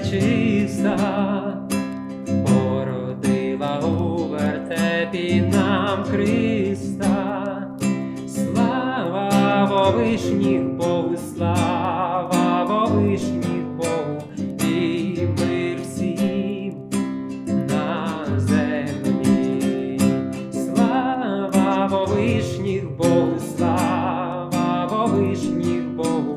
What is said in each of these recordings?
Христа, породила у вертепі нам Христа, слава вовишніх Богу, слава вовишніх Богу і мир всім на землі. Слава вовишніх Богу, слава вовишніх Богу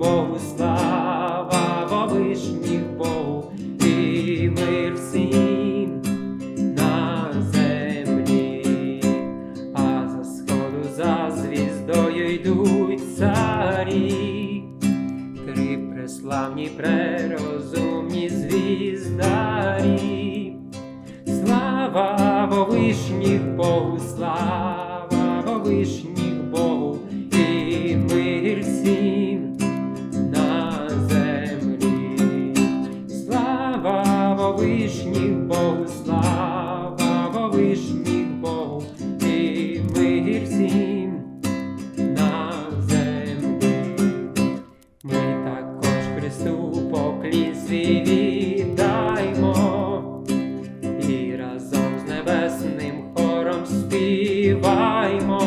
Богу, слава вовишніх Богу, і мир всім на землі. А за сходу за звіздою йдуть царі. Три преславні, прерозумні звіздарі. Слава вовишніх Богу, слава вовишніх Богу, слава вовишніх Богу, і мир всім на землі. Ми також Христу поклін віддаймо, і разом з небесним хором співаймо.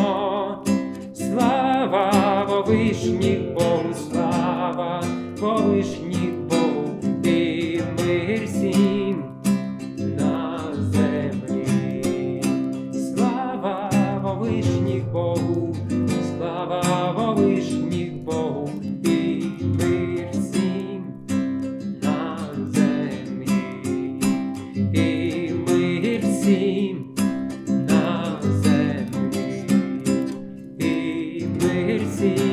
Слава вовишніх Богу, слава вовишніх Богу, вишніх Богу, слава вишніх Богу і мир всім на землі, і мир всім на землі, і мир всім.